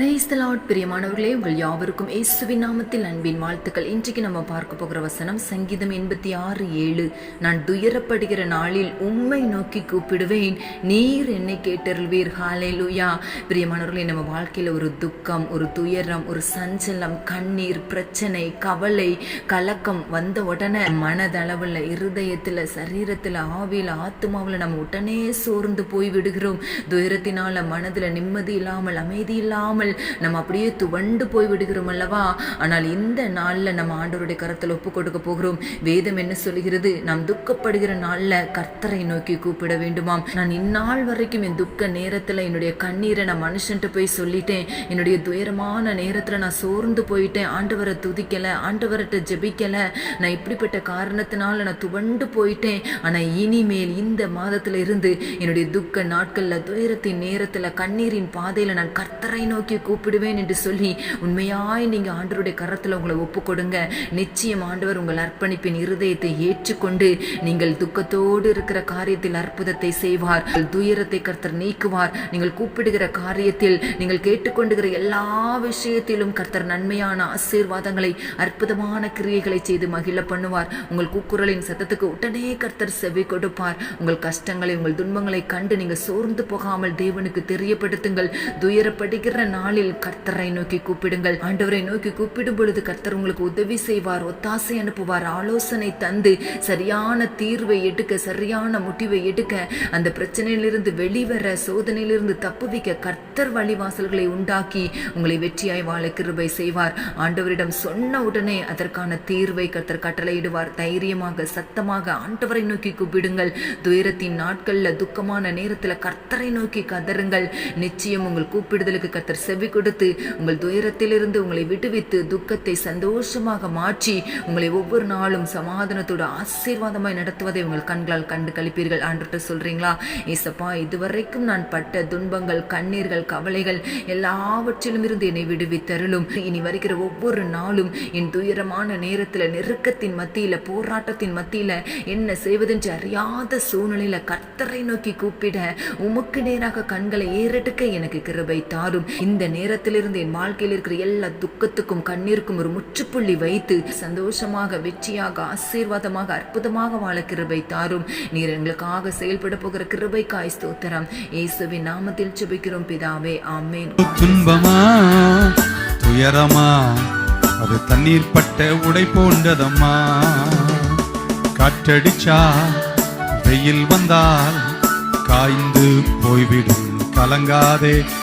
Praise the பிரியமானவர்களே. உங்கள் யாவருக்கும் இயேசுவின் நாமத்தில் அன்பின் வாழ்த்துக்கள். இன்றைக்கு நம்ம பார்க்க போகிற வசனம் சங்கீதம் எண்பத்தி ஆறு ஏழு. நான் துயரப்படுகிற நாளில் உண்மை நோக்கி கூப்பிடுவேன். நீர் என்னை கேட்டருள்வீர். ஹாலே லூயா பிரியமானவர்களே நம்ம வாழ்க்கையில் ஒரு துக்கம் ஒரு துயரம் ஒரு சஞ்சலம் கண்ணீர் பிரச்சனை கவலை கலக்கம் வந்த உடனே மனதளவில் இருதயத்தில் சரீரத்தில் ஆவியில் ஆத்மாவில் நம்ம உடனே சோர்ந்து போய் விடுகிறோம். துயரத்தினால மனதில் நிம்மதி இல்லாமல் அமைதி இல்லாமல் நம்ம அப்படியே துவண்டு போய் விடுகிறோம் அல்லவா? ஆனால் இந்த நாளில் நம்ம ஆண்டவருடைய கரத்தில் ஒப்பு கொடுக்க போகிறோம். வேதம் என்ன சொல்கிறது நாம் துக்கப்படுகிற நாளில் கர்த்தரை நோக்கி கூப்பிட வேண்டுமாம். நான் இந்நாள் வரைக்கும் என் துக்க நேரத்தில் என்னுடைய கண்ணீரை நான் மனுஷன்ட்டு போய் சொல்லிட்டேன். என்னுடைய துயரமான நேரத்தில் நான் சோர்ந்து போயிட்டேன். ஆண்டவரை துதிக்கலை ஆண்டவர்கிட்ட ஜெபிக்கலை. நான் இப்படிப்பட்ட காரணத்தினால நான் துவண்டு போயிட்டேன். ஆனால் இனிமேல் இந்த மாதத்துல இருந்து என்னுடைய துக்க நாட்களில் துயரத்தின் நேரத்தில் கண்ணீரின் பாதையில் நான் கர்த்தரை நோக்கி கூப்பிடுவேன் என்று சொல்லி உண்மையாய் நீங்கள் ஆண்டவருடைய கரத்தில் உங்களை ஒப்பு கொடுங்க நிச்சயம் ஆண்டவர் உங்கள் அர்ப்பணிப்பின் இருதயத்தை ஏற்றுக்கொண்டு நீங்கள் துக்கத்தோடு இருக்கிற காரியத்தில் அற்புதத்தை செய்வார். துயரத்தை கர்த்தர் நீக்குவார். நீங்கள் கூப்பிடுகிற காரியத்தில் நீங்கள் கேட்டுக்கொண்டுகிற எல்லா விஷயத்திலும் கர்த்தர் நன்மையான ஆசீர்வாதங்களை அற்புதமான கிரியைகளை செய்து மகிழ பண்ணுவார். உங்கள் கூக்குரலின் சத்தத்துக்கு உடனே கர்த்தர் செவி கொடுப்பார். உங்கள் கஷ்டங்களை உங்கள் துன்பங்களை கண்டு நீங்கள் சோர்ந்து போகாமல் தேவனுக்கு தெரியப்படுத்துங்கள். துயரப்படுகிற நாளில் கர்த்தரை நோக்கி கூப்பிடுங்கள். ஆண்டவரை நோக்கி கூப்பிடும் பொழுது கர்த்தர் உங்களுக்கு உதவி செய்வார் ஒத்தாசை அனுப்புவார் ஆலோசனை தந்து சரியான தீர்வை எடுக்க சரியான முடிவை எடுக்க அந்த பிரச்சனையிலிருந்து வெளிவர சோதனையிலிருந்து தப்புவிக்க கர்த்தர் வழிவாசல்களை உண்டாக்கி உங்களை வெற்றியாய் வாழ கிருபை செய்வார். ஆண்டவரிடம் சொன்ன உடனே அதற்கான தீர்வை கர்த்தர் கட்டளையிடுவார். தைரியமாக சத்தமாக ஆண்டவரை நோக்கி கூப்பிடுங்கள். துயரத்தின் நாட்கள்ல துக்கமான நேரத்துல கர்த்தரை நோக்கி கதறுங்கள். நிச்சயம் உங்கள் கூப்பிடுதலுக்கு கர்த்தர் செவி கொடுத்து உங்கள் துயரத்திலிருந்து உங்களை விடுவித்து துக்கத்தை சந்தோஷமாக மாற்றி உங்களை ஒவ்வொரு நாளும் சமாதானத்தோடு ஆசீர்வாதமாய் நடத்துவதை உங்கள் கண்களால் கண்டு கழிப்பீர்கள். ஆண்டுகிட்ட சொல்றீங்களா? ஏசப்பா இதுவரைக்கும் நான் பட்ட துன்பங்கள் கண்ணீர்கள் கவலைகள் எல்லாவற்றிலும் இருந்து என்னை விடுவித்தருளும். இனி வருகிற ஒவ்வொரு நாளும் என் துயரமான நேரத்துல நெருக்கத்தின் மத்தியில போராட்டத்தின் மத்தியில என்ன செய்வதென்று அறியாத சூழ்நிலையில கர்த்தரை நோக்கி கூப்பிட உமக்கு நேராக கண்களை ஏறெடுக்க எனக்கு கிருபை தாரும். இந்த இந்த நேரத்திலிருந்து என் வாழ்க்கையில் இருக்கிற எல்லா துக்கத்துக்கும் கண்ணீருக்கும் ஒரு முற்றுப்புள்ளி வைத்து சந்தோஷமாக வெற்றியாக ஆசீர்வாதமாக அற்புதமாக வாழ கிருபை தாரும். நீர் எங்களுக்காக செயல்பட போகிற கிருபைக்காய் ஸ்தோத்திரம். இயேசுவின் நாமத்தில் சுபிக்கிறோம் பிதாவே ஆமேன். துன்பமா? துயரமா? அது தண்ணீர் பட்ட உடை போன்றதம்மா. காற்றடிச்சா வெயில் வந்தால் காய்ந்து போய்விடும். கலங்காதே.